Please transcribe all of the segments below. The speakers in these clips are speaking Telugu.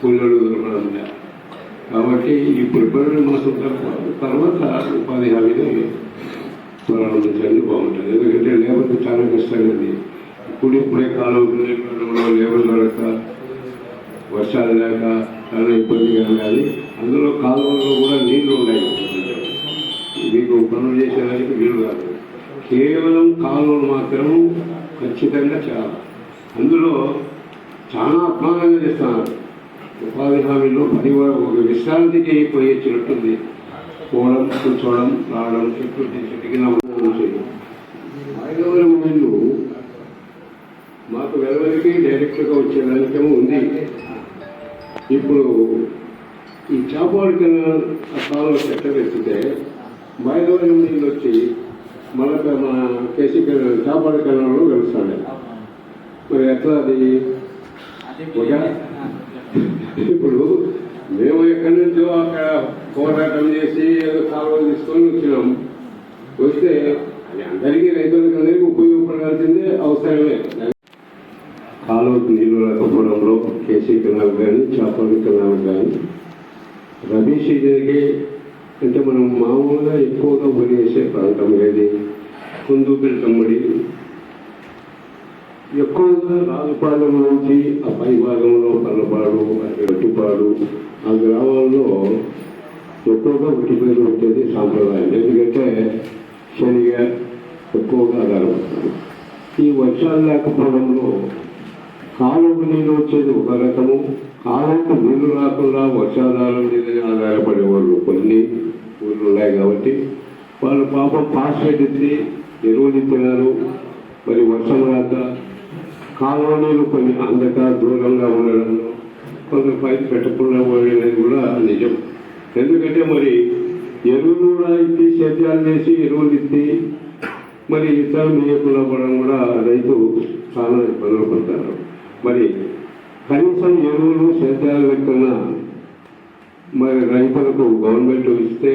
కూలీలు దొరకడం కాబట్టి ఇప్పుడు ఇబ్బంది మాసం తర్వాత తర్వాత ఉపాధి హామీని ప్రారంభించండి బాగుంటుంది. ఎందుకంటే లేబర్కి చాలా కష్టంగా ఉంది. ఇప్పుడు ఇప్పుడే కాలంలో లేబర్ దొరక వర్షాలు లేక చాలా ఇబ్బందిగా కానీ అందులో కాలువల్లో కూడా నీళ్ళు ఉన్నాయి. మీకు పనులు చేసేదానికి వీలు కాదు. కేవలం కాలువలు మాత్రం ఖచ్చితంగా చేయాలి అందులో చాలా అధ్వానంగా చేస్తున్నారు. ఉపాధి హామీలో పని కూడా ఒక విశ్రాంతికి పోయేచ్చినట్టుంది పోవడం కూర్చోవడం రావడం చెట్టు చెట్టుకి ఐదవరం వీళ్ళు మాకు వెలవరికి డైరెక్ట్గా వచ్చేదానికేమో ఉంది. ఇప్పుడు ఈ చేపల కెనాల్ చెట్ట కాలంలో మైదవరం నీళ్ళు వచ్చి మళ్ళీ మన కేసీ చేపల కెనాల్లో కలుస్తాడు. మరి ఎట్లా అది? ఇప్పుడు మేము ఎక్కడి నుంచో అక్కడ పోరాటం చేసి ఏదో కాలువలు తీసుకొని వచ్చినాం. వస్తే అది అందరికీ రైతులకు అందరికీ ఉపయోగపడాల్సిందే అవసరమే. కాలువకు నీళ్ళు లేకపోవడంలో కేసీ కెనాల్ కానీ చేపల కెనాల్ కానీ రబీ సీజన్కి అంటే మనం మామూలుగా ఎక్కువగా పనిచేసే ప్రాంతం ఏది? కుందుపిల్ కమ్మడి ఎక్కువగా రాజుపాలెం నుంచి ఆ పై భాగంలో పల్లపాడు ఎట్టుపాడు ఆ గ్రామాల్లో ఎక్కువగా ఉట్టిపేరు వచ్చేది సాంప్రదాయం. ఎందుకంటే శనిగా ఎక్కువగా ఆధారపడతారు. ఈ వర్షాలు లేకపోవడంలో కాలువకు నీళ్ళు వచ్చేది ఒక రకము కాలువకు నీళ్ళు రాకుండా వర్షాధారం మీద ఆధారపడేవాళ్ళు కొన్ని ఊళ్ళు ఉన్నాయి కాబట్టి వాళ్ళు పాపం పాస్వేట్ ఇచ్చి ఎరువులు మరి వర్షం రాక కాలువ నీళ్ళు కొన్ని అందక దూరంగా ఉండడంలో కొంత పైపు పెట్టకుండా పోయినది కూడా నిజం. ఎందుకంటే మరి ఎరువులు కూడా ఇచ్చి సేద్యాలు చేసి ఎరువులు ఇచ్చి మరి ఇతర మేయకుండా పడడం కూడా రైతు చాలా ఇబ్బందులు పడతారు. మరి కనీసం ఎరువులు సేద్యాల లెక్కన మరి రైతులకు గవర్నమెంట్ ఇస్తే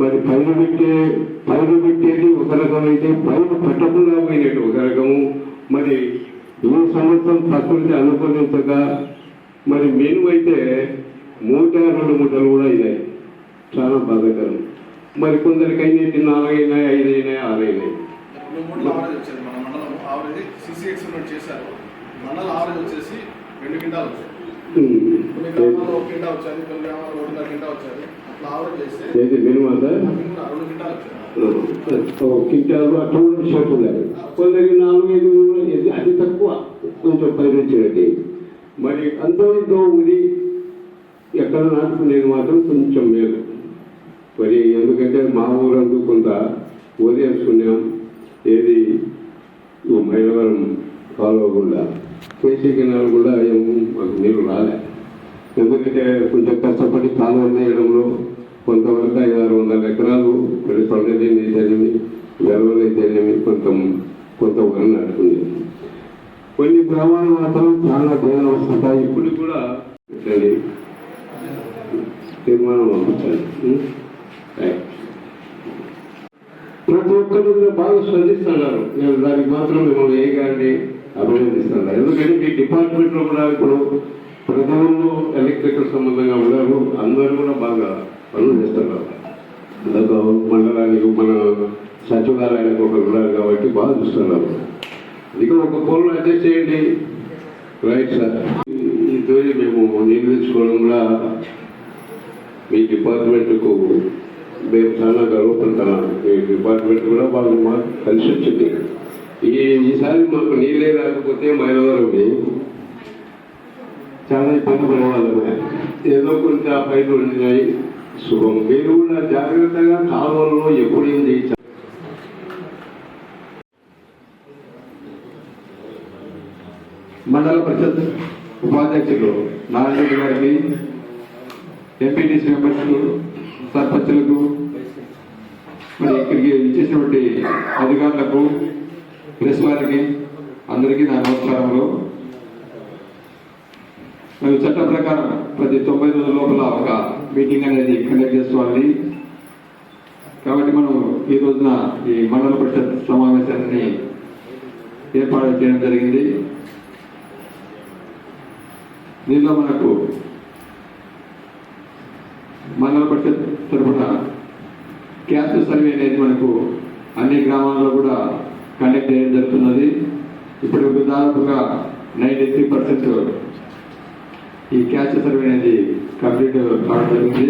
మరి పైరు పెట్టే పైరు పెట్టేది ఒక రకం అయితే పైన పెట్టకుండా పోయినట్టు ఒక రకము. మరి ఈ సంవత్సరం ప్రకృతి అనుకూలించక మరి మెను అయితే మూట రెండు మూటలు కూడా అయినాయి. చాలా బాధాకరం. మరి కొందరికి అయినాయి నాలుగైనాయి ఐదైనాయి ఆరైనాయి ఇప్పుడు చేశారు. మండల ఆవరేజ్ వచ్చేసి రెండు వచ్చాయి. కొన్ని గ్రామాల్లో ఒక కింటా వచ్చేది కొన్ని గ్రామాల్లో ఒకటిన్నర కింటా వచ్చేది అట్లా ఆవరేజ్ చేస్తే ఏది మినిమం సార్ అవి కూడా రెండు క్వింటాలు వచ్చాయి. కింటాలు అట్లా కూడా షర్ట్ లేదు కొందరికి నాలుగు ఐదు అది తక్కువ. కొంచెం పరిగెచ్చినట్టు మరి అంతో ఇంతో ఉంది ఎక్కడ నాటుకునేది మాత్రం కొంచెం మేలు. మరి ఎందుకంటే మా ఊరందు కొంత వదిలేసుకున్నాం ఏది? కాలువ గుండా. కేసీ కెనాల్ కూడా ఏం మాకు నీళ్ళు రాలే. ఎందుకంటే కొంచెం కష్టపడి కాలువ వేయడంలో కొంతవరకు ఐదు ఆరు వందల ఎకరాలు మరి తొండదేమి అయితేనేమి గర్వలు అయితేనేమి కొంత కొంతవరకు నడుతుంది కొన్ని గ్రామాలు మాత్రం చాలా దేని వస్తుంటాయి ఇప్పుడు కూడా పెట్టండి. తీర్మానం పంపించాలి ప్రతి ఒక్కరు బాగా స్పందిస్తున్నారు నేను దానికి మాత్రం మిమ్మల్ని వేయగానే అభినందిస్తున్నాను ఎందుకంటే మీ డిపార్ట్మెంట్లో కూడా ఇప్పుడు ప్రధానంలో ఎలక్ట్రికల్ సంబంధంగా ఉన్నారు. అందరూ కూడా బాగా పనులు చేస్తున్నారు అదొక మండలానికి మన సచివాలయానికి ఒకరు ఉన్నారు కాబట్టి బాగా చూస్తున్నారు ఇక ఒక ఫోన్లో అడ్జస్ట్ చేయండి. రైట్ సార్ ఈ మేము నియమించుకోవడం కూడా మీ డిపార్ట్మెంట్కు మేము చాలా గర్వపడుతున్నాం మీ డిపార్ట్మెంట్ కూడా బాగా మాకు కలిసి వచ్చింది. ఈ ఈసారి మాకు నీళ్ళే రాకపోతే మైలవరం చాలా ఇబ్బంది పడేవాళ్ళమే. ఏదో కొంచెం ఆ పైన ఉండినాయి. శుభం. మీరు కూడా జాగ్రత్తగా కాలంలో ఎప్పుడు ఏం చేయించారు మండల పరిషత్ ఉపాధ్యక్షులు నారాయణ గారికి ఎంపీటీసీ మెంబర్స్కు సర్పంచులకు మరి ఇక్కడికి ఇచ్చేసినటువంటి అధికారులకు ప్రెస్ వారికి అందరికీ నా నమస్కారములు. మేము చట్ట ప్రకారం ప్రతి తొంభై రోజుల లోపల ఒక మీటింగ్ అనేది కండక్ట్ చేసుకోవాలి. కాబట్టి మనం ఈ రోజున ఈ మండల పరిషత్ సమావేశాన్ని ఏర్పాటు చేయడం జరిగింది. దీనిలో మనకు మండల పరిషత్ తరఫున క్యాస్ట్ సర్వే అనేది మనకు అన్ని గ్రామాల్లో కూడా కండక్ట్ చేయడం జరుగుతున్నది. ఇప్పుడు దాదాపుగా నైంటీ త్రీ పర్సెంట్ ఈ క్యాచ్ సర్వే అనేది కంప్లీట్ కావడం జరిగింది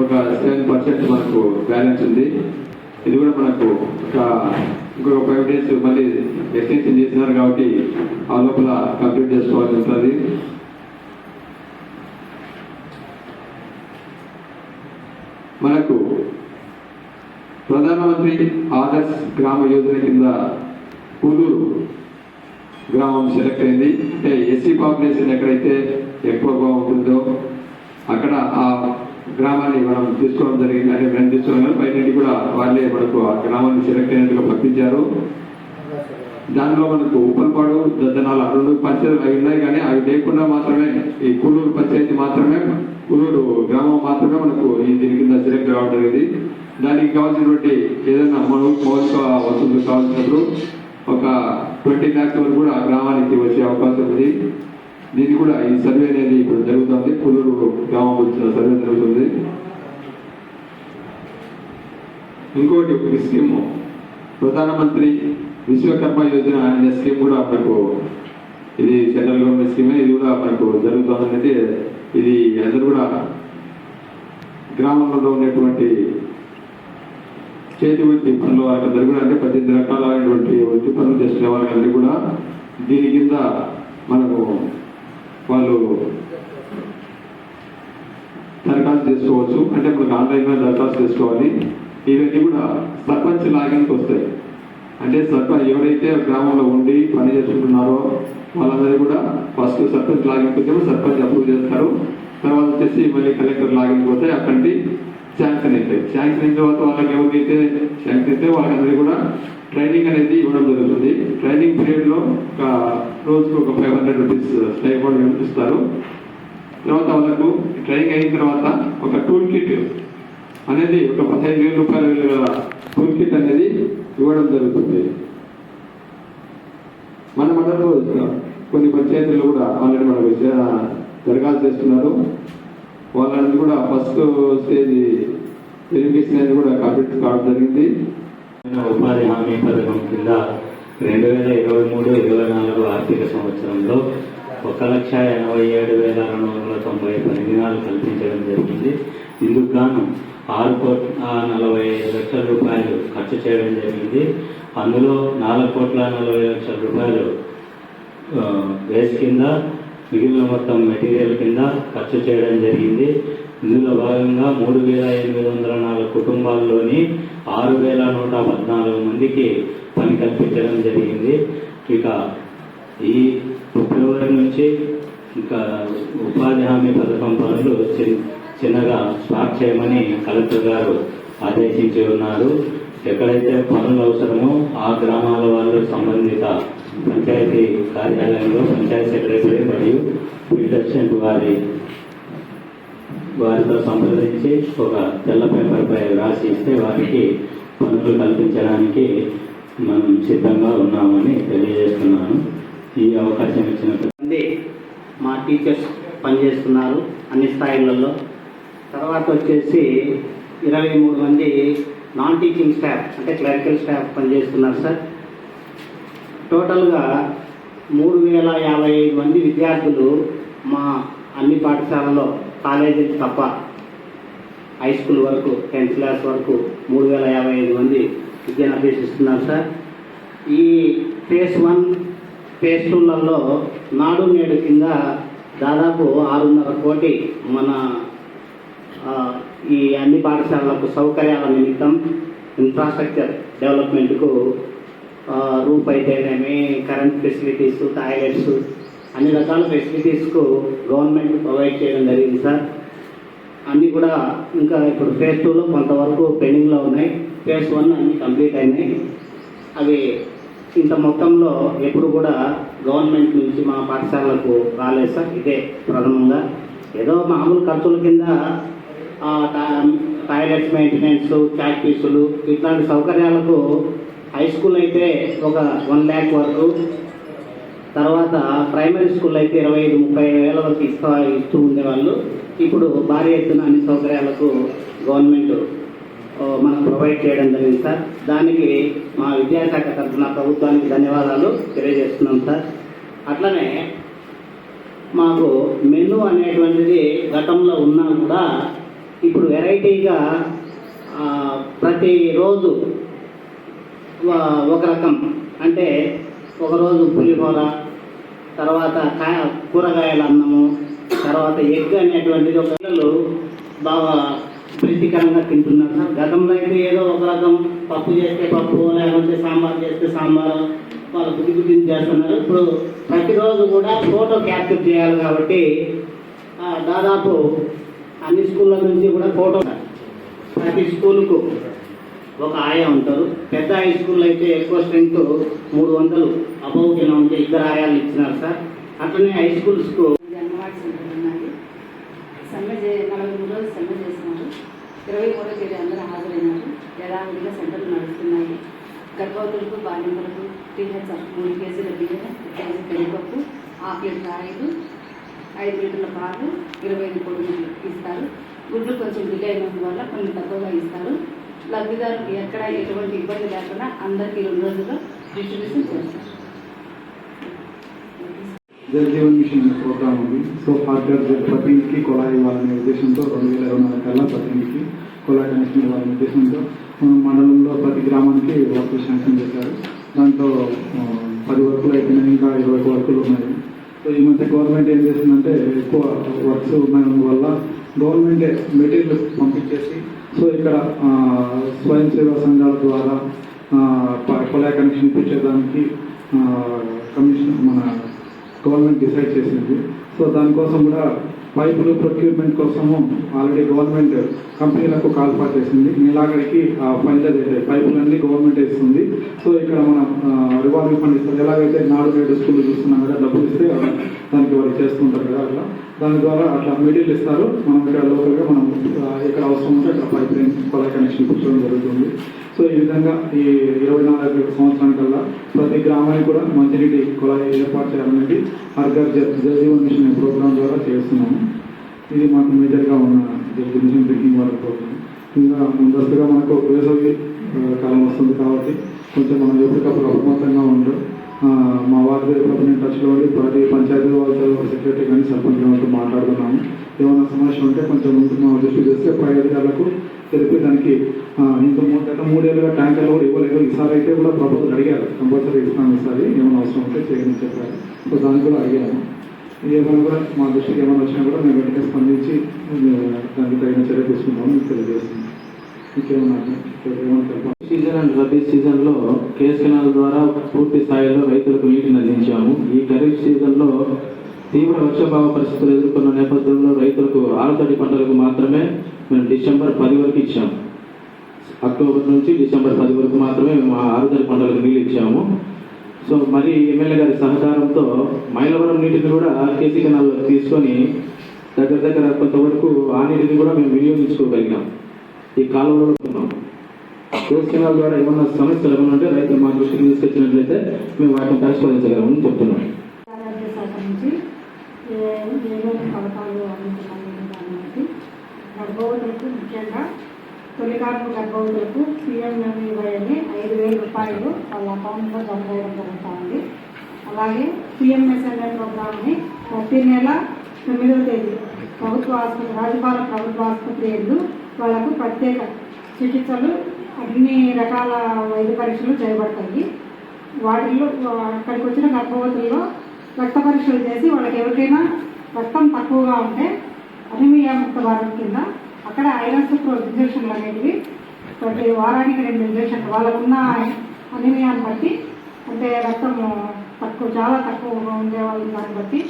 ఒక సెవెన్ పర్సెంట్ మనకు బ్యాలెన్స్ ఉంది. ఇది కూడా మనకు ఒక ఇంకొక ఫైవ్ డేస్ మళ్ళీ ఎక్స్టెన్షన్ చేస్తున్నారు కాబట్టి ఆ లోపల కంప్లీట్ చేసుకోవాల్సి ఉంటుంది. మనకు ప్రధానమంత్రి ఆదర్శ్ గ్రామ యోజన కింద కూలూరు గ్రామం సెలెక్ట్ అయింది. అంటే ఎస్సీ పాపులేషన్ ఎక్కడైతే ఎక్కువగా ఉంటుందో అక్కడ ఆ గ్రామాన్ని మనం తీసుకోవడం జరిగింది. అంటే మేము తీసుకున్నాం బయట నుండి కూడా వాళ్ళే మనకు ఆ గ్రామాన్ని సెలెక్ట్ అయినట్టుగా పంపించారు. దానిలో మనకు ఉప్పల్పాడు దద్దనాల రెండు పంచాయతీలు అవి ఉన్నాయి కానీ అవి లేకుండా మాత్రమే ఈ కూలూరు పంచాయతీ మాత్రమే ఊరు గ్రామం మాత్రమే మనకు ఈ దీని కింద సెలెక్ట్ కావడం జరిగింది దానికి కావాల్సినటువంటి ఏదైనా మనం మౌలిక వసతులు కావాల్సినప్పుడు ఒక ట్వంటీ ల్యాక్స్ వరకు కూడా గ్రామానికి వచ్చే అవకాశం ఉంది. దీన్ని కూడా ఈ సర్వే అనేది ఇప్పుడు జరుగుతుంది. పుల్లూరు గ్రామం వచ్చిన సర్వే జరుగుతుంది. ఇంకోటి ఒక స్కీమ్. ప్రధానమంత్రి విశ్వకర్మ యోజన అనే స్కీమ్ కూడా మనకు ఇది సెంట్రల్ గవర్నమెంట్ స్కీమే. ఇది కూడా మనకు జరుగుతుంది అనేది ఇది అందరూ కూడా గ్రామంలో ఉన్నటువంటి చేతి వృత్తి పనులు వాళ్ళకందరూ కూడా అంటే పద్దెనిమిది రకాలైనటువంటి వృత్తి పనులు చేసిన వాళ్ళకందరూ కూడా దీని కింద మనకు వాళ్ళు దరఖాస్తు చేసుకోవచ్చు. అంటే మనకు ఆన్లైన్లో దరఖాస్తు చేసుకోవాలి. ఇవన్నీ కూడా సర్పంచ్ లాగిన్కి వస్తాయి. అంటే సర్పంచ్ ఎవరైతే గ్రామంలో ఉండి పని చేసుకుంటున్నారో వాళ్ళందరూ కూడా ఫస్ట్ సర్పంచ్ లాగిపోతే సర్పంచ్ అప్రూవ్ చేస్తారు. తర్వాత వచ్చేసి మళ్ళీ కలెక్టర్ లాగిపోతే అక్కడి శాంక్షన్ అవుతాయి శాంక్షన్ అయిన తర్వాత వాళ్ళకి ఎవరికైతే శాంక్షన్ అయితే వాళ్ళందరికీ కూడా ట్రైనింగ్ అనేది ఇవ్వడం జరుగుతుంది. ట్రైనింగ్ పీరియడ్లో ఒక రోజుకు ఒక ఫైవ్ హండ్రెడ్ రూపీస్ స్టైఫండ్ ఇస్తారు తర్వాత వాళ్ళకు ట్రైనింగ్ అయిన తర్వాత ఒక టూల్ కిట్ అనేది ఒక పదిహేను వేల రూపాయల టూల్ కిట్ అనేది ఇవ్వడం జరుగుతుంది. మన మండలంలో కొన్ని పంచాయతీలు కూడా ఆల్రెడీ మన విద్య దరఖాస్తు చేస్తున్నారు. వాళ్ళని కూడా ఫస్ట్ స్టేజ్ వెరిఫికేషన్ అనేది కూడా కంప్లీట్ కావడం జరిగింది. ఉపాధి హామీ పథకం కింద రెండు వేల ఇరవై మూడు ఇరవై నాలుగు ఆర్థిక సంవత్సరంలో ఒక లక్ష ఎనభై ఏడు వేల రెండు వందల తొంభై పని దినాలు కల్పించడం జరిగింది. ఇందుకు గాను ఆరు కోట్ల నలభై ఐదు లక్షల రూపాయలు ఖర్చు చేయడం జరిగింది. అందులో నాలుగు కోట్ల నలభై లక్షల రూపాయలు బేస్ కింద మిగిలిన మొత్తం మెటీరియల్ కింద ఖర్చు చేయడం జరిగింది. ఇందులో భాగంగా మూడు వేల ఎనిమిది వందల నాలుగు కుటుంబాల్లోని ఆరు వేల నూట పద్నాలుగు మందికి పని కల్పించడం జరిగింది. ఇక ఈ ఫిబ్రవరి నుంచి ఇంకా ఉపాధి హామీ పథకం పనులు చిన్- చిన్నగా స్టార్ట్ చేయమని కలెక్టర్ గారు ఆదేశించి ఉన్నారు. ఎక్కడైతే పనులు అవసరమో ఆ గ్రామాల వాళ్ళు సంబంధిత పంచాయతీ కార్యాలయంలో పంచాయతీ సెక్రటరీ మరియు ఫీల్డ్ వారి వారితో సంప్రదించి ఒక తెల్ల పేపర్పై రాసి ఇస్తే వారికి పనులు కల్పించడానికి మనం సిద్ధంగా ఉన్నామని తెలియజేస్తున్నాను. ఈ అవకాశం ఇచ్చిన మా టీచర్స్ పనిచేస్తున్నారు అన్ని స్థాయిలలో. తర్వాత వచ్చేసి ఇరవై మూడు మంది నాన్ టీచింగ్ స్టాఫ్ అంటే క్లరికల్ స్టాఫ్ పనిచేస్తున్నారు సార్. టోటల్గా మూడు వేల యాభై ఐదు మంది విద్యార్థులు మా అన్ని పాఠశాలలో కాలేజీలు తప్ప హై స్కూల్ వరకు టెన్త్ క్లాస్ వరకు మూడు వేల యాభై ఐదు మంది విద్యను అభ్యసిస్తున్నారు సార్. ఈ ఫేస్ వన్ ఫేస్ టూలలో నాడు నేడు కింద దాదాపు ఆరున్నర కోటి మన ఈ అన్ని పాఠశాలలకు సౌకర్యాల నిమిత్తం ఇన్ఫ్రాస్ట్రక్చర్ డెవలప్మెంట్కు రూప్ అయితేనేమి కరెంట్ ఫెసిలిటీస్ టాయిలెట్స్ అన్ని రకాల ఫెసిలిటీస్కు గవర్నమెంట్ ప్రొవైడ్ చేయడం జరిగింది సార్. అన్నీ కూడా ఇంకా ఇప్పుడు ఫేజ్ టూలో కొంతవరకు పెండింగ్లో ఉన్నాయి. ఫేజ్ వన్ అన్నీ కంప్లీట్ అయినాయి. అవి ఇంత మొత్తంలో ఎప్పుడు కూడా గవర్నమెంట్ నుంచి మా పాఠశాలకు రాలేదు సార్. ఇదే ప్రథమంగా. ఏదో మామూలు ఖర్చుల కింద టాయిలెట్స్ మెయింటెనెన్స్ చాక్ పీసులు ఇట్లాంటి సౌకర్యాలకు హై స్కూల్ అయితే ఒక వన్ ల్యాక్ వరకు. తర్వాత ప్రైమరీ స్కూల్ అయితే ఇరవై ఐదు ముప్పై వేల వరకు ఇస్తా ఇస్తూ ఉండేవాళ్ళు. ఇప్పుడు భారీ ఎత్తున అన్ని సౌకర్యాలకు గవర్నమెంట్ మనకు ప్రొవైడ్ చేయడం జరిగింది సార్. దానికి మా విద్యాశాఖ తరఫున ప్రభుత్వానికి ధన్యవాదాలు తెలియజేస్తున్నాం సార్. అట్లనే మాకు మెను అనేటువంటిది గతంలో ఉన్నా కూడా ఇప్పుడు వెరైటీగా ప్రతిరోజు ఒక రకం. అంటే ఒకరోజు పులిహోర తర్వాత కాయ కూరగాయల అన్నము తర్వాత ఎగ్ అనేటువంటిది ఒక పిల్లలు బాగా ప్రీతికరంగా తింటున్నారు. సార్ గతంలో అయితే ఏదో ఒక రకం పప్పు చేస్తే పప్పు లేకపోతే సాంబార్ చేస్తే సాంబార్ వాళ్ళు బుద్ధి బుద్ధిని చేస్తున్నారు. ఇప్పుడు ప్రతిరోజు కూడా ఫోటో క్యాప్చర్ చేయాలి కాబట్టి దాదాపు అన్ని స్కూళ్ళ నుంచి కూడా ఫోటో. ప్రతి స్కూల్కు ఒక ఆయా ఉంటారు. పెద్ద హై స్కూల్ అయితే ఎక్కువ స్ట్రెంగ్త్ మూడు వందలు అబౌవ్ కింద ఉంటే ఇద్దరు ఆయాలు ఇచ్చినారు సార్. అట్లనే హై స్కూల్స్కు అంగన్వాడీ సెంటర్ ఉన్నాయి సమ్మె చే నలభై మూడు రోజులు సమ్మె చేస్తున్నారు. ఇరవై మూడో తేదీ అందరూ హాజరైనారు. యథావిధిగా సెంటర్లు నడుస్తున్నాయి. గర్భవతులకు బాలింతలకు టీహెచ్ మూడు కేజీల బియ్యం కేజీ పెరిగపప్పు ఆఫ్ లీటర్ ఆయిల్ ఐదు లీటర్ల పాలు ఇరవై ఐదు పొడుగులు ఇస్తారు గుడ్లు కొంచెం డిలే అయినందువల్ల కొన్ని తక్కువగా ఇస్తారు. లబ్ధిదారులకు ఎక్కడ ఎటువంటి ఇబ్బంది లేకుండా అందరికీ రెండు రోజుల్లో డిస్ట్రిబ్యూషన్ చేస్తారు. జలజీవన్ మిషన్ అనే ప్రోగ్రామ్ ఉంది. సో ఫార్దర్ ప్రతి ఇంటికి కుళాయి ఇవ్వాలనే ఉద్దేశంతో రెండు వేల ఇరవై నాలుగు కల్లా ప్రతి ఇంటికి కుళాయి కనెక్షన్ ఇవ్వాలనే ఉద్దేశంతో మండలంలో ప్రతి గ్రామానికి వర్కులు శాంక్షన్ చేశారు. దాంట్లో పది వర్కులు అయిపోయినాయి ఇంకా ఇరవై వర్కులు ఉన్నాయి. ఈ మధ్య గవర్నమెంట్ ఏం చేస్తుందంటే ఎక్కువ వర్క్స్ ఉన్నందువల్ల గవర్నమెంటే మెటీరియల్స్ పంపించేసి సో ఇక్కడ స్వయం సేవా సంఘాల ద్వారా ఆ, కనెక్షన్ ఇప్పించేదానికి కమిషన్ మన గవర్నమెంట్ డిసైడ్ చేసింది. సో దానికోసం కూడా పైపులు ప్రొక్యూర్మెంట్ కోసము ఆల్రెడీ గవర్నమెంట్ కంపెనీలకు కాల్ చేసింది. నీలాగడికి ఆ పైపులన్నీ గవర్నమెంట్ ఇస్తుంది. సో ఇక్కడ మనం రివాల్వింగ్ ఫండ్ ఇస్తుంది. ఎలాగైతే నాడు నేడు స్కూల్ చూస్తున్నాం కదా డబ్బులు ఇస్తే దానికి వాళ్ళు చేస్తుంటారు కదా అట్లా. దాని ద్వారా అట్లా మెటీరియల్ ఇస్తారు. మనం ఇక్కడ లోకల్గా మనం ఎక్కడ అవసరం ఉంటే అక్కడ పైప్ లైన్ కొలా కనెక్షన్ కూర్చోవడం జరుగుతుంది. సో ఈ విధంగా ఈ ఇరవై నాలుగు సంవత్సరానికల్లా ప్రతి గ్రామానికి కూడా మంచినీటి కుళాయి ఏర్పాటు చేయాలనేది హర్ఘర్ Jal Jeevan mission programme programme ద్వారా చేస్తున్నాము. ఇది మాకు మేజర్గా ఉన్న Jal mission drinking water programme ఇంకా ముందస్తుగా మనకు వేసవి కాలం వస్తుంది కాబట్టి కొంచెం మనం ఎప్పటికప్పుడు అప్రమత్తంగా ఉంటాం మా వారి ఎప్పుడు నేను టచ్లో ఉండి ప్రతి పంచాయతీ వాళ్ళతో సెక్రటరీ కానీ సర్పంచ్ వాళ్ళతో మాట్లాడుతున్నాము. ఏమైనా సమస్య ఉంటే కొంచెం ముందు మా దృష్టి చేస్తే పై అధికారులకు తెలిపి దానికి ఇంత మూడు గత మూడేళ్ళుగా ట్యాంకర్లు కూడా ఇవ్వలేదు. ఈసారి అయితే కూడా ప్రపోజల్ అడిగారు కంపల్సరీ ఇస్తాను ఈసారి. ఏమైనా అవసరం ఉంటే చేయని చెప్పారు. సో దానికి కూడా అడిగాము. ఏమైనా కూడా మా దృష్టికి ఏమైనా వచ్చినా కూడా మేము వెంటనే స్పందించి దానికి తగిన చర్య తీసుకుంటామని తెలియజేస్తున్నాం సీజన్ అండ్ రబీ సీజన్లో కేస్ కెనాల్ ద్వారా పూర్తి స్థాయిలో రైతులకు నీటిని అందించాము. ఈ ఖరీఫ్ సీజన్లో తీవ్ర వర్షభావ పరిస్థితులు ఎదుర్కొన్న నేపథ్యంలో రైతులకు ఆరుతడి పంటలకు మాత్రమే మేము డిసెంబర్ పది వరకు ఇచ్చాము. అక్టోబర్ నుంచి డిసెంబర్ పది వరకు మాత్రమే మేము ఆరుతడి పంటలకు నీళ్ళు ఇచ్చాము. సో మరి ఎమ్మెల్యే గారి సహకారంతో మైలవరం నీటిని కూడా కేసీ కెనాల్లో తీసుకొని దగ్గర దగ్గర కొంతవరకు ఆ నీటిని కూడా మేము వినియోగించుకోగలిగాం ఈ కాలంలో ఉన్నాం కేస్ కెనాల్ ద్వారా ఏమన్నా సమస్యలు ఏమైనా ఉంటే రైతులు మా దృష్టికి తీసుకొచ్చినట్లయితే మేము వాటిని పరిష్కరించగలమని చెప్తున్నాం. గర్భవతులకు ముఖ్యంగా తొలికాపు గర్భవతులకు పిఎంఎంఈవై అని ఐదు వేల రూపాయలు వాళ్ళ అకౌంట్లో జమ చేయడం జరుగుతూ ఉంది అలాగే పిఎంఎస్ఎన్ఐ ప్రోగ్రామ్ని ప్రతి నెల తొమ్మిదవ తేదీ ప్రభుత్వ ఆసుపత్రి రాజపాల ప్రభుత్వ ఆసుపత్రి ఎందు వాళ్ళకు ప్రత్యేక చికిత్సలు అన్ని రకాల వైద్య పరీక్షలు చేయబడతాయి. వాటిల్లో అక్కడికి వచ్చిన గర్భవతుల్లో రక్త పరీక్షలు చేసి వాళ్ళకి ఎవరికైనా రక్తం తక్కువగా ఉంటే అనిమియా ముక్త భారత్ కింద అక్కడ ఐరన్ సూపర్ ఇంజక్షన్లు అనేటివి ప్రతి వారానికి రెండు ఇంజక్షన్లు వాళ్ళకున్న అనిమియాన్ని బట్టి అంటే రక్తం తక్కువ చాలా తక్కువగా ఉండే వాళ్ళు దాన్ని బట్టి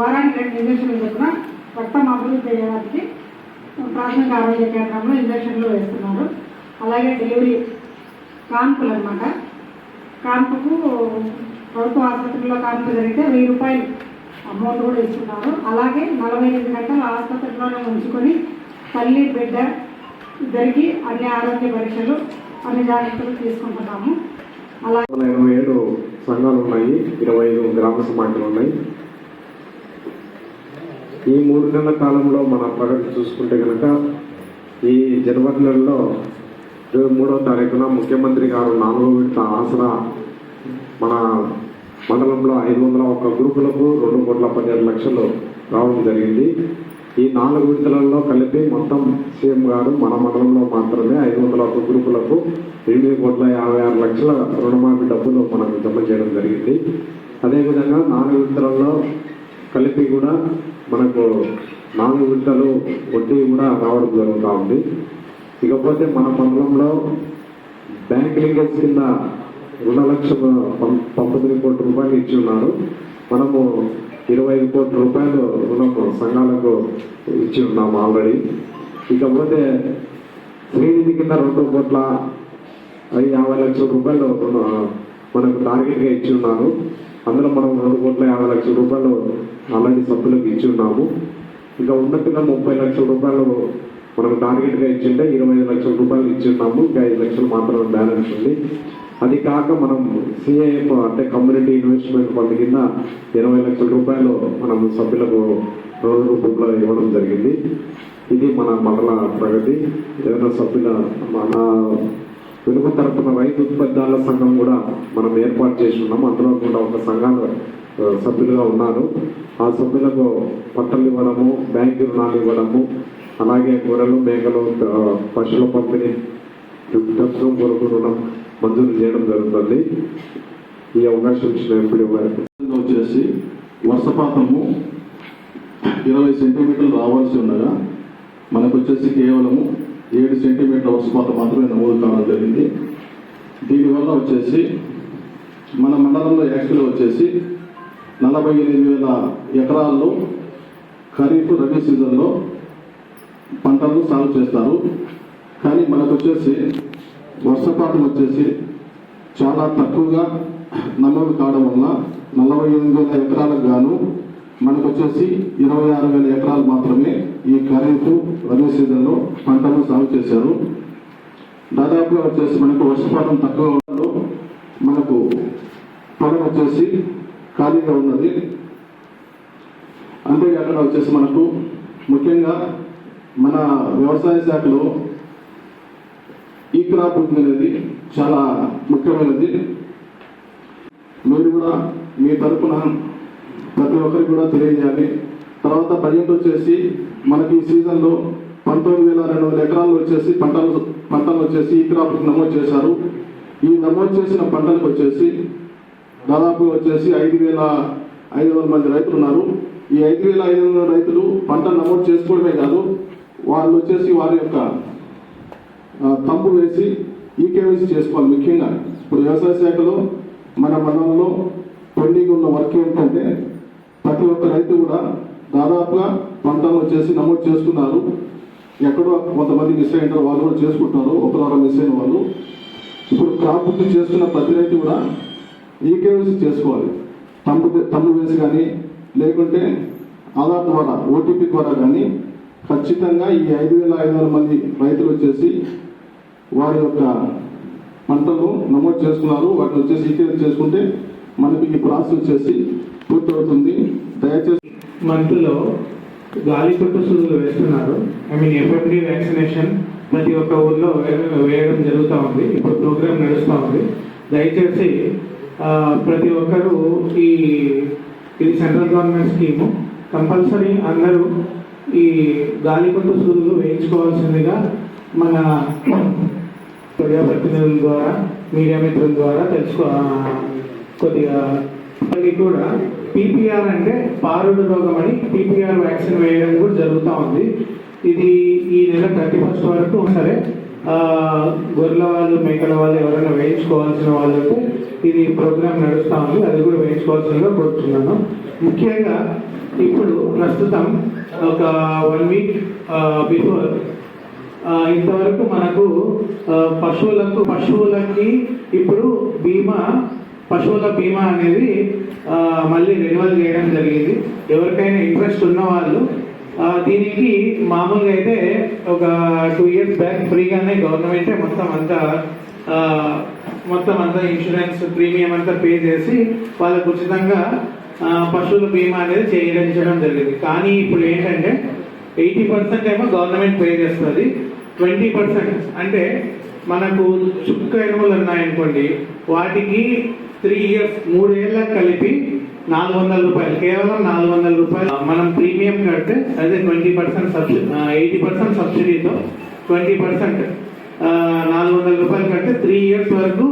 వారానికి రెండు ఇంజక్షన్లు చెప్పిన రక్తం అభివృద్ధి చేయడానికి ప్రాథమిక ఆరోగ్య కేంద్రంలో ఇంజక్షన్లు వేస్తున్నారు. అలాగే డెలివరీ కాన్పులు అనమాట కాన్పుకు ప్రభుత్వ ఆసుపత్రిలో కాన్పు జరిగితే వెయ్యి రూపాయలు అమౌంట్ కూడా ఇస్తున్నారు. అలాగే నలభై ఎనిమిది గంటలు ఆసుపత్రిలోనే ఉంచుకొని తల్లి బిడ్డ ఇద్దరికి అన్ని ఆరోగ్య పరీక్షలు అన్ని జాగ్రత్తలు తీసుకుంటున్నాము. అలాగే ఇరవై ఏడు సంఘాలు ఉన్నాయి. ఇరవై ఐదు గ్రామ సమాఖ్యలు ఉన్నాయి. ఈ మూడు నెలల కాలంలో మన ప్రగతి చూసుకుంటే కనుక ఈ జనవరి నెలలో ఇరవై మూడవ తారీఖున ముఖ్యమంత్రి గారు నాలుగో విడత ఆసరా మన మండలంలో ఐదు వందల ఒక్క గ్రూపులకు రెండు కోట్ల పదిహేడు లక్షలు రావడం జరిగింది. ఈ నాలుగు విడతలలో కలిపి మొత్తం సీఎం గారు మన మండలంలో మాత్రమే ఐదు వందల ఒక్క గ్రూపులకు ఎనిమిది కోట్ల యాభై ఆరు లక్షల రుణమాఫీ డబ్బులు మనకు జమ చేయడం జరిగింది. అదేవిధంగా నాలుగు విడతలలో కలిపి కూడా మనకు నాలుగు గంటలు వడ్డీ కూడా రావడం జరుగుతూ ఉంది. ఇకపోతే మన మండలంలో బ్యాంక్ లింకేజ్ కింద రుణ లక్షలు పం- పంతొమ్మిది కోట్ల రూపాయలు ఇచ్చి ఉన్నారు మనము ఇరవై ఐదు కోట్ల రూపాయలు రుణం సంఘాలకు ఇచ్చి ఉన్నాము ఆల్రెడీ. ఇకపోతే శ్రీనిధి కింద రెండు కోట్ల యాభై లక్షల రూపాయలు రుణ- మనకు టార్గెట్గా ఇచ్చి ఉన్నారు అందులో మనం రెండు కోట్ల యాభై లక్షల రూపాయలు అలాంటి సభ్యులకు ఇచ్చి ఉన్నాము. ఇంకా ఉన్నట్టుగా ముప్పై లక్షల రూపాయలు మనకు టార్గెట్గా ఇచ్చింటే ఇరవై ఐదు లక్షల రూపాయలు ఇచ్చి ఉన్నాము. ఇంకా ఐదు లక్షలు మాత్రమే బ్యాలెన్స్ ఉంది. అది కాక మనం సిఐఎఫ్ అంటే కమ్యూనిటీ ఇన్వెస్ట్మెంట్ ఫండ్ కింద ఇరవై లక్షల రూపాయలు మనం సభ్యులకు రోజు రూపంలో ఇవ్వడం జరిగింది. ఇది మన మండల ప్రగతి. ఏదైనా సభ్యుల మన వెనుక తరపున రైతు ఉత్పత్తిదారుల సంఘం కూడా మనం ఏర్పాటు చేసి ఉన్నాం అందులో కూడా ఒక సంఘాల సభ్యులుగా ఉన్నారు. ఆ సభ్యులకు పట్టలు ఇవ్వడము బ్యాంకు రుణాలు ఇవ్వడము అలాగే గొర్రెలు మేకలు పశువుల పంపిణీ ప్రభుత్వం కొరకు రుణం మంజూరు చేయడం జరుగుతుంది. ఈ అవకాశం ఇచ్చిన ఎంపీ గారికి వచ్చేసి వర్షపాతము ఇరవై సెంటీమీటర్లు రావాల్సి ఉండగా మనకు వచ్చేసి కేవలము ఏడు సెంటీమీటర్ల వర్షపాతం మాత్రమే నమోదు కావడం జరిగింది. దీనివల్ల వచ్చేసి మన మండలంలో యాక్చువల్గా వచ్చేసి నలభై ఎనిమిది వేల ఎకరాల్లో ఖరీఫ్ రబీ సీజన్లో పంటలు సాగు చేస్తారు. కానీ మనకు వచ్చేసి వర్షపాతం వచ్చేసి చాలా తక్కువగా నమోదు కావడం వల్ల నలభై ఎనిమిది వేల ఎకరాలకు గాను మనకు వచ్చేసి ఇరవై ఆరు వేల ఎకరాలు మాత్రమే ఈ ఖరీఫ్ రబీ సీజన్లో పంటలు సాగు చేశారు. దాదాపుగా వచ్చేసి మనకు వర్షపాతం తక్కువ ఉండడంలో మనకు పొలం వచ్చేసి ఖాళీగా ఉన్నది. అంతేకాకుండా వచ్చేసి మనకు ముఖ్యంగా మన వ్యవసాయ శాఖలో ఈ క్రాప్ అనేది చాలా ముఖ్యమైనది. మీరు కూడా మీ తరఫున ప్రతి ఒక్కరికి కూడా తెలియజేయాలి. తర్వాత ప్రజెంట్ వచ్చేసి మనకి ఈ సీజన్లో పంతొమ్మిది వేల రెండు వందల ఎకరాలు వచ్చేసి పంటలు పంటలు వచ్చేసి ఈ క్రాప్ నమోదు చేశారు. ఈ నమోదు చేసిన పంటలకు వచ్చేసి దాదాపు వచ్చేసి ఐదు వేల ఐదు వందల మంది రైతులు ఉన్నారు. ఈ ఐదు వేల ఐదు వందల రైతులు పంట నమోదు చేసుకోవడమే కాదు వాళ్ళు వచ్చేసి వారి యొక్క తంపు వేసి ఈకేవైసీ చేసుకోవాలి ముఖ్యంగా. ఇప్పుడు వ్యవసాయ శాఖలో మన మండలంలో పెండింగ్ ఉన్న వర్క్ ఏంటంటే ప్రతి ఒక్క రైతు కూడా దాదాపుగా పంటలు వచ్చేసి నమోదు చేసుకున్నారు. ఎక్కడో కొంతమంది మిస్ అయిన వాళ్ళు కూడా చేసుకుంటున్నారు ఒకరు మిస్ అయిన వాళ్ళు. ఇప్పుడు క్రాప్ బుక్ చేస్తున్న ప్రతి రైతు కూడా ఈకేవైసీ చేసుకోవాలి. తమ్ము తమ్ము వేసి కానీ లేకుంటే ఆధార్ ద్వారా ఓటీపీ ద్వారా కానీ ఖచ్చితంగా ఈ ఐదు వేల ఐదు వందల మంది రైతులు వచ్చేసి వారి యొక్క పంటలు నమోదు చేసుకున్నారు. వాటిని వచ్చేసి ఈకేవైసీ చేసుకుంటే మనకి ఈ ప్రాసెస్ వచ్చేసి పూర్తవుతుంది. దయచేసి మంత్లో గాలిపట్టు సూదులు వేస్తున్నారు. ఐ మీన్ ఎఫ్ఎండి వ్యాక్సినేషన్ ప్రతి ఒక్క ఊర్లో వేయడం జరుగుతూ ఉంది. ఇప్పుడు ప్రోగ్రామ్ నడుస్తూ ఉంది. దయచేసి ప్రతి ఒక్కరూ ఈ ఇది సెంట్రల్ గవర్నమెంట్ స్కీము కంపల్సరీ అందరూ ఈ గాలిపట్టు సూదులు వేయించుకోవాల్సిందిగా మన ప్రజాప్రతినిధుల ద్వారా మీడియా మిత్రుల ద్వారా తెలుసుకో కొద్దిగా అది కూడా పీపీఆర్ అంటే పారుడు రోగం అని పీపీఆర్ వ్యాక్సిన్ వేయడం కూడా జరుగుతూ ఉంది. ఇది ఈ నెల థర్టీ ఫస్ట్ వరకు సరే గొర్రెల వాళ్ళు మేకల వాళ్ళు ఎవరైనా వేయించుకోవాల్సిన వాళ్ళకు ఇది ప్రోగ్రామ్ నడుస్తూ ఉంది. అది కూడా వేయించుకోవాల్సిందిగా కోరుతున్నాను. ముఖ్యంగా ఇప్పుడు ప్రస్తుతం ఒక వన్ వీక్ బిఫోర్ ఇంతవరకు మనకు పశువులకు పశువులకి ఇప్పుడు బీమా పశువుల బీమా అనేది మళ్ళీ రెన్యువల్ చేయడం జరిగింది. ఎవరికైనా ఇంట్రెస్ట్ ఉన్న వాళ్ళు దీనికి మామూలుగా అయితే ఒక టూ ఇయర్స్ బ్యాక్ ఫ్రీగానే గవర్నమెంటే మొత్తం అంతా మొత్తం అంతా ఇన్సూరెన్స్ ప్రీమియం అంతా పే చేసి వాళ్ళకు ఉచితంగా పశువుల బీమా అనేది చేయించడం జరిగింది. కానీ ఇప్పుడు ఏంటంటే ఎయిటీ పర్సెంట్ ఏమో గవర్నమెంట్ పే చేస్తుంది. ట్వంటీ పర్సెంట్ అంటే మనకు చుక్క ఎనుమలు ఉన్నాయనుకోండి వాటికి త్రీ ఇయర్స్ మూడేళ్ళకి కలిపి నాలుగు వందల రూపాయలు. కేవలం నాలుగు వందల రూపాయలు. మనం ప్రీమియం కడితే అదే twenty percent subsidy eighty percent సబ్సిడీతో ట్వంటీ పర్సెంట్. నాలుగు వందల రూపాయలు కడితే త్రీ ఇయర్స్ వరకు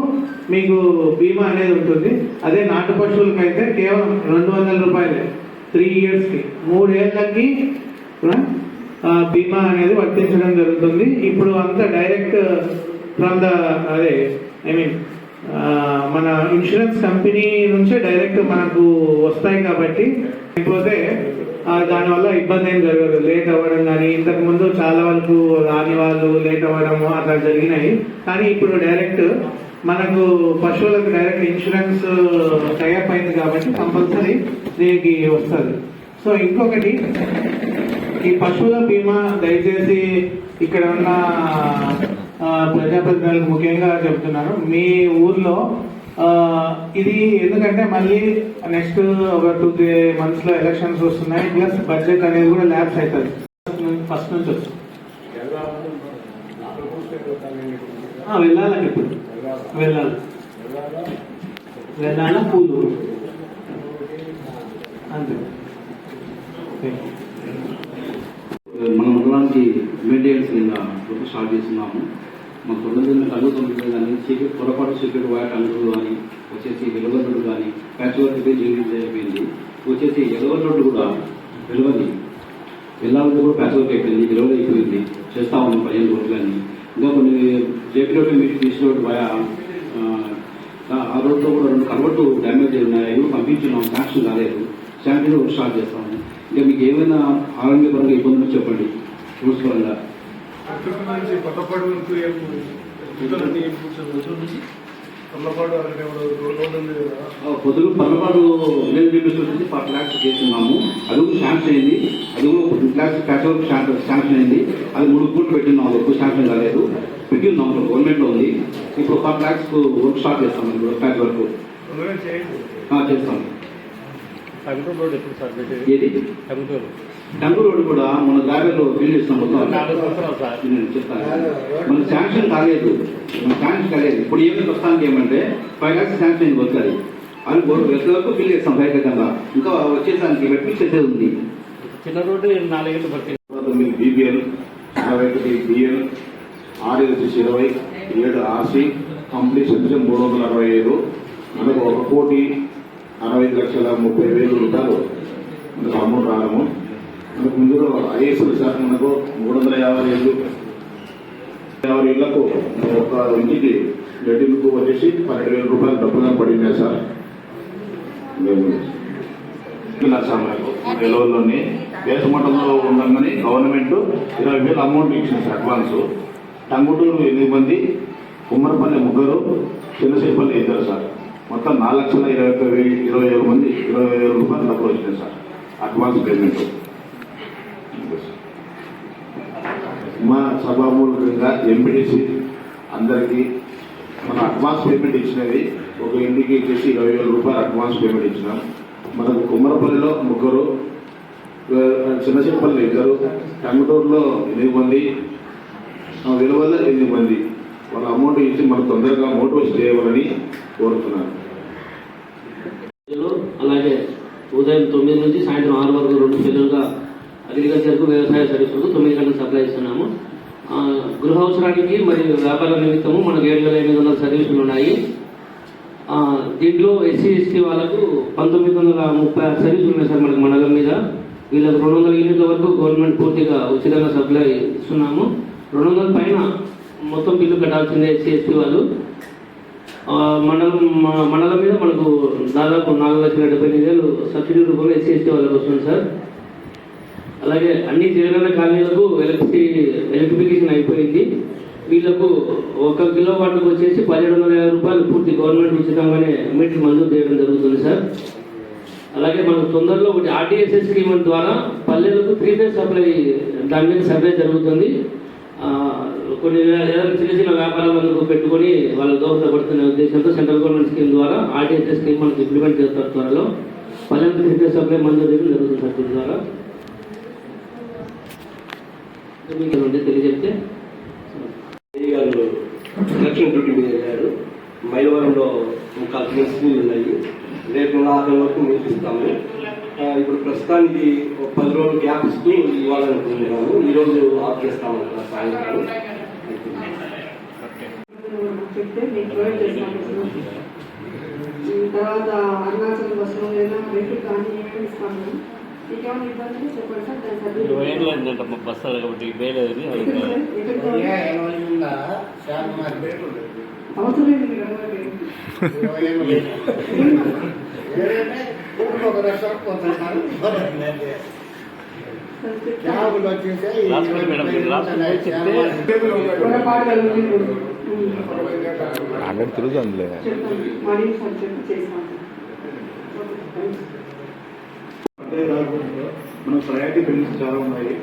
మీకు బీమా అనేది ఉంటుంది. అదే నాటు పశువులకైతే కేవలం రెండు వందల రూపాయలే త్రీ ఇయర్స్కి. మూడేళ్ళకి బీమా అనేది వర్తించడం జరుగుతుంది. ఇప్పుడు అంతా డైరెక్ట్ ఫ్రమ్ ద అదే ఐ మీన్ మన ఇన్సూరెన్స్ కంపెనీ నుంచే డైరెక్ట్ మనకు వస్తాయి కాబట్టి లేకపోతే దానివల్ల ఇబ్బంది ఏం జరగదు. లేట్ అవ్వడం కానీ ఇంతకుముందు చాలా వరకు రాని వాళ్ళు లేట్ అవ్వడం అట్లా జరిగినాయి. కానీ ఇప్పుడు డైరెక్ట్ మనకు పశువులకు డైరెక్ట్ ఇన్సూరెన్స్ టైప్ అయింది కాబట్టి కంపల్సరీ దీనికి వస్తుంది. సో ఇంకొకటి ఈ పశువుల బీమా దయచేసి ఇక్కడ ఉన్న ప్రజాప్రతినిధులకు ముఖ్యంగా చెప్తున్నాను మీ ఊర్లో ఇది ఎందుకంటే మళ్ళీ నెక్స్ట్ ఒక టూ త్రీ మంత్స్లో ఎలక్షన్స్ వస్తున్నాయి ప్లస్ బడ్జెట్ అనేది కూడా ల్యాబ్స్ అవుతుంది. ఫస్ట్ నుంచి వస్తుంది. వెళ్ళాలి ఇప్పుడు. వెళ్ళాలి. వెళ్ళాల? పూలు అంతే. మన మండలానికి మెయింటెనెన్స్ నిన్న స్టార్ట్ చేస్తున్నాము. మన తొమ్మిది కలుగుతుంది కానీ సీక్రెట్ పొరపాటు సీక్రెట్ వాటి అందరూ కానీ వచ్చేసి వెలువర్ రోడ్డు కానీ ప్యాచ్ వర్క్ జీవితం అయిపోయింది వచ్చేసి వెలువర్ రోడ్డు కూడా వెలువది వెళ్ళాలంటే కూడా ప్యాచ్ వర్క్ అయిపోయింది వెలువడి అయిపోయింది. చేస్తా ఉన్నాం పదిహేను రోజులు కానీ ఇంకా కొన్ని జేపీ రోడ్డు మీరు తీసిన రోడ్డు ఆ రోడ్లో కూడా రెండు కలవట్టు డ్యామేజ్ అయి ఉన్నాయి. అవి పంపించినాం శాంక్షన్ కాలేదు శాంక్షన్ కూడా స్టార్ట్ చేస్తాము ఇంకా మీకు ఏమైనా ఆరోగ్యపరంగా ఇబ్బందులు చెప్పండి. రూల్స్ పరంగా నుంచి కొత్తపాడు వరకు ఏం అక్కడ ఉంది కదా విలేజ్ బిజినెస్ వచ్చేసి ఫార్టీ ల్యాక్స్ చేస్తున్నాము అది కూడా శాంక్షన్ అయింది. అది కూడా ఒక ల్యాక్స్ ప్యాచ్ వర్క్ శాంక్షన్ అయింది. అది మూడు కోట్లు పెట్టినాం ఎక్కువ శాంక్షన్ కాలేదు. పెట్టినాం గవర్నమెంట్లో ఉంది. ఇప్పుడు ఫార్టీ ల్యాక్స్ వర్క్ స్టార్ట్ చేస్తాం ఇప్పుడు ప్యాచ్ వర్క్. చేస్తాం. ఏది? కంట్రోల్ టంగు రోడ్డు కూడా మన గ్రావెల్లో ఫిల్ చేస్తాం మొత్తం నాలుగు సంవత్సరాలు సార్. నేను చెప్తాను. మన శాంక్షన్ కాలేదు. మన శాంక్షన్ కాలేదు. ఇప్పుడు ఏమి ప్రస్తుతానికి ఏమంటే ఫైవ్ ల్యాక్స్ శాంక్షన్ వస్తుంది అది వెళ్తే వరకు ఫిల్ చేస్తాం బయటకంగా ఇంకా వచ్చేసానికి వెట్టి చేసేది ఉంది చిన్న రోడ్డు నాలుగేళ్ళు పట్టింది తొమ్మిది బీబీఎల్ అరవై ఒకటి బిఎల్ ఆరు వచ్చేసి ఇరవై ఏడు ఆర్సీ కంప్లీషన్ వచ్చి మూడు వందల అరవై ఐదు మనకు ఒక కోటి అరవై ఐదు లక్షల ముప్పై వేలు రూపాయలు అమౌంట్ రావడము. మనకు ముందులో ఐఏఎస్ల శాఖ మనకు మూడు వందల యాభై ఏళ్ళు యాభై ఇళ్ళకు ఒక ఇంటికి లెటిన్కు వచ్చేసి పన్నెండు వేల రూపాయలు డబ్బుగా పడినాయి సార్. మేము లక్ష మనకు దేశ మట్టంలో ఉండగానే గవర్నమెంట్ ఇరవై వేలు అమౌంట్ ఇచ్చింది సార్ అడ్వాన్స్. టంగుటూరు ఎనిమిది మంది కుమ్మరపల్లి ముగ్గురు చిన్నసేపల్లి ఇద్దరు సార్. మొత్తం నాలుగు లక్షల ఇరవై ఒక్క వెయ్యి ఇరవై ఏడు మంది ఇరవై వేల రూపాయలు డబ్బులు వచ్చినాయి సార్. Advance payment. మా సభామూలకంగా ఎంపీటీసీ అందరికీ మన అడ్వాన్స్ పేమెంట్ ఇచ్చినది ఒక ఇంటికి చేసి ఇరవై వేల రూపాయలు అడ్వాన్స్ పేమెంట్ ఇచ్చినాం. మనకు కుమ్మరపల్లిలో ముగ్గురు చిన్నచెప్పల్లి ఇద్దరు టంగుటూరులో ఎనిమిది మంది ఆ, విలువల్లో ఎనిమిది మంది. వాళ్ళ అమౌంట్ ఇచ్చి మనం తొందరగా మోటివేట్ చేయవాలని కోరుతున్నాను. అలాగే ఉదయం తొమ్మిది నుంచి సాయంత్రం ఆరు వరకు రెండు పిల్లలుగా అగ్రికల్చర్కు వ్యవసాయ సర్వీసులకు తొమ్మిది గంటలు సప్లై ఇస్తున్నాము గృహ అవసరానికి మరియు వ్యాపార నిమిత్తము మనకు ఏడు వేల ఎనిమిది వందల సర్వీసులు ఉన్నాయి. దీంట్లో ఎస్సీ ఎస్టీ వాళ్ళకు పంతొమ్మిది వందల ముప్పై ఆరు సర్వీసులు ఉన్నాయి సార్ మనకు మండలం మీద. వీళ్ళకి రెండు వందల యూనిట్ల వరకు గవర్నమెంట్ పూర్తిగా ఉచితంగా సప్లై ఇస్తున్నాము. రెండు వందల పైన మొత్తం బిల్లు కట్టాల్సిందే ఎస్సీ ఎస్టీ వాళ్ళు. మండలం మండలం మీద మనకు దాదాపు నాలుగు లక్షల డెబ్బై ఎనిమిది వేలు సబ్సిడీ రూపంలో ఎస్సీ ఎస్టీ వాళ్ళకి వస్తుంది సార్. అలాగే అన్ని జగనన్న కాలనీలకు ఎలక్ట్రిసిటీ ఎలక్ట్రిఫికేషన్ అయిపోయింది. వీళ్ళకు ఒక కిలో వాటర్కి వచ్చేసి పదిహేడు వందల యాభై రూపాయలు పూర్తి గవర్నమెంట్ ఉచితంగానే మీటర్ మంజూరు చేయడం జరుగుతుంది సార్. అలాగే మనకు తొందరలో ఒకటి ఆర్టీఎస్ఎస్ స్కీమ్ ద్వారా పల్లెలకు త్రీ ఫేజ్ సప్లై దాని మీద సర్వే జరుగుతుంది. కొన్ని ఏదైనా చిన్న చిన్న వ్యాపారాలకు పెట్టుకొని వాళ్ళకు దోహదపడుతున్న ఉద్దేశంతో సెంట్రల్ గవర్నమెంట్ స్కీమ్ ద్వారా ఆర్టీఎస్ఎస్ స్కీమ్ మనకు ఇంప్లిమెంట్ చేస్తారు త్వరలో. పల్లెలకు త్రీ ఫేజ్ సప్లై మంజూరు చేయడం జరుగుతుంది సార్ దీని ద్వారా. మీకు ఉంటే తెలియజెప్తే? గారు ఎలక్షన్ డ్యూటీ మీద వెళ్ళారు మైలవరంలో ఇంకా మిషన్లు ఉన్నాయి. రేపు ఆఖరి వరకు మీరు ఇస్తాము ఇప్పుడు ప్రస్తుతానికి ఒక పది రోజులు గ్యాప్ ఇస్తూ ఇవ్వాలనుకుంటున్నాము. ఈ రోజు ఆఫ్ చేస్తాము సాయంత్రం. మీకు తర్వాత అరుణాచల్ బస్సులో ఏదైనా వెహికల్ కానీ ఇస్తాము సర్వీస్ బస్సులు కాబట్టి వేయలేదు ఎక్కడికి అవసరం లేదు మీరు అడగండి. పొరపాటు కలుగుతుంది. ఉమ్. అక్కడ తిరుగుతుందిలే చెప్తాను మరీ సార్ చెప్పి చేస్తాను ఓకే, థాంక్స్. అంతేకాకుండా ఐటీ బిల్డింగ్స్ చాలా ఉన్నాయి.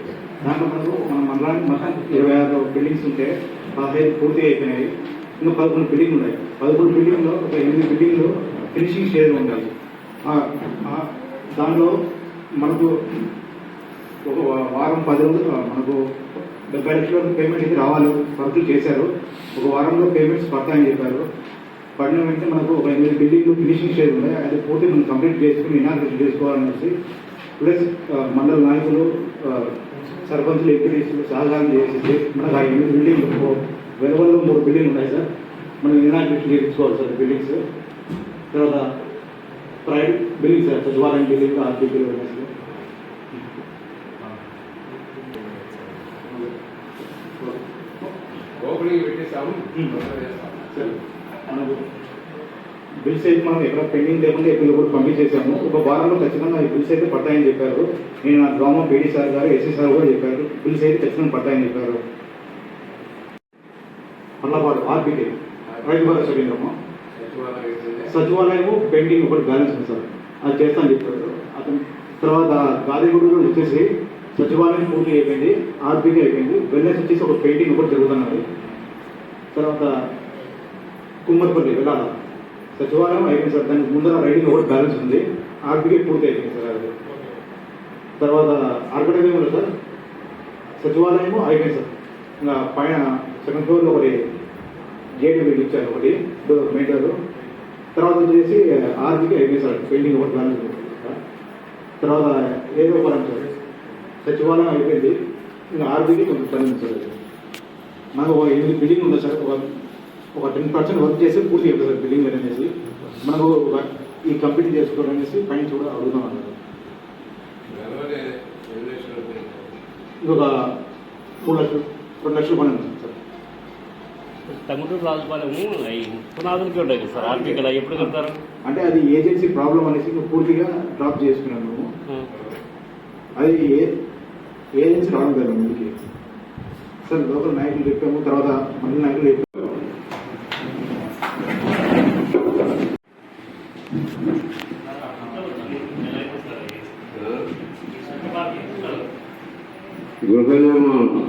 దాంట్లో మనకు మన మండలానికి మొత్తం ఇరవై ఆరు బిల్డింగ్స్ ఉంటే పదహైదు పూర్తి అయిపోయినాయి. ఇంకా పదకొండు బిల్డింగ్ ఉన్నాయి. పదకొండు బిల్డింగ్లో ఒక ఎనిమిది బిల్డింగ్లు ఫినిషింగ్ స్టేజ్ ఉండాలి. దానిలో మనకు ఒక వారం పది రోజులు మనకు డెబ్బై లక్షల వరకు పేమెంట్ ఇది రావాలి. వర్కులు చేశారు. ఒక వారంలో పేమెంట్స్ పడతాయని చెప్పారు. పడిన వెంటనే మనకు ఒక ఎనిమిది బిల్డింగ్లు ఫినిషింగ్ స్టేజ్ ఉన్నాయి. అది పూర్తి మనం కంప్లీట్ చేసుకుని ఇనాగ్రేషన్ చేసుకోవాలనేసి ప్లస్ మండల నాయకులు సర్పంచులు ఎంపీటీసీలు సహకారం చేసేసి మనకు ఆ ఎనిమిది బిల్డింగ్లు వెలువల్లో మూడు బిల్డింగ్లు ఉన్నాయి సార్. మనం ఇనాగ్రేషన్ చేయించుకోవాలి సార్ బిల్డింగ్స్. తర్వాత ప్రైవేట్ బిల్డింగ్స్ సార్ సచివాలయం బిల్డింగ్ ఆర్టీ బిల్డింగ్ పెట్టేసాము. సరే. మనకు బిల్స్ అయితే మనం ఎక్కడ పెండింగ్ లేకుండా ఎప్పుడు కూడా పంపించేశాము. ఒక వారంలో ఖచ్చితంగా బిల్స్ అయితే పడతాయని చెప్పారు. నేను నా గ్రామం పీడీ సార్ గారు ఎస్సీ సార్ కూడా చెప్పారు. బిల్స్ అయితే ఖచ్చితంగా పడతాయని చెప్పారు. పల్లపాడు ఆర్బిటి రైతు భరోసా కేంద్రము సచివాలయము పెండింగ్ ఒకటి బ్యాలెన్స్ ఉంది సార్. అది చేస్తాను చెప్పారు. అతను తర్వాత గాదిగూడలో వచ్చేసి సచివాలయం పూర్తి అయిపోయింది ఆర్బిటి అయిపోయింది. వెల్నెస్ వచ్చేసి ఒక పెయింటింగ్ ఒకటి జరుగుతున్నది. తర్వాత కుమ్మర్పల్లి వెళ్ళాలి సచివాలయం అయిపోయింది సార్ దానికి ముందర రైడింగ్ ఒకటి బ్యాలెన్స్ ఉంది. ఆర్బికి పూర్తి అయిపోయింది సార్ అది. తర్వాత ఆర్గడమేమో సార్? సచివాలయము అయిపోయింది సార్. ఇంకా పైన సెకండ్ ఫ్లోర్లో ఒకటి గేట్ వీళ్ళు ఇచ్చారు ఒకటి మీటర్ తర్వాత వచ్చేసి ఆర్బికి అయిపోయింది సార్ బిల్డింగ్ ఒకటి బ్యాలెన్స్ ఉంది తర్వాత ఏదో పరం సార్. సచివాలయం అయిపోయింది. ఇంకా ఆర్బికి కొంచెం పని ఉంది సార్. మాకు ఒక ఎనిమిది బిల్డింగ్ ఉంది సార్. ఒక ఒక టెన్ పర్సెంట్ వర్క్ చేసి పూర్తి అయిపోతుంది సార్ బిల్డింగ్ అనేసి. మనకు ఒక ఈ కంప్లీట్ చేసుకోవాలనేసి పైన కూడా అడుగుతాం అన్నారు. ఇంకొక మూడు లక్షలు రెండు లక్షలు పని ఉంది సార్. రాజుపాలెము పునాదులకి ఉంటాయి కదా సార్ ఆర్టికల్ అవి ఎప్పుడు కడతారు? అంటే అది ఏజెన్సీ ప్రాబ్లం అనేసి పూర్తిగా డ్రాప్ చేసుకున్నాం మేము. అది ఏ ఏజెన్సీ రావడం కదా ముందుకి సార్ లోకల్ నాయకులు చెప్పాము తర్వాత మండల నాయకులు చెప్పాము గృహ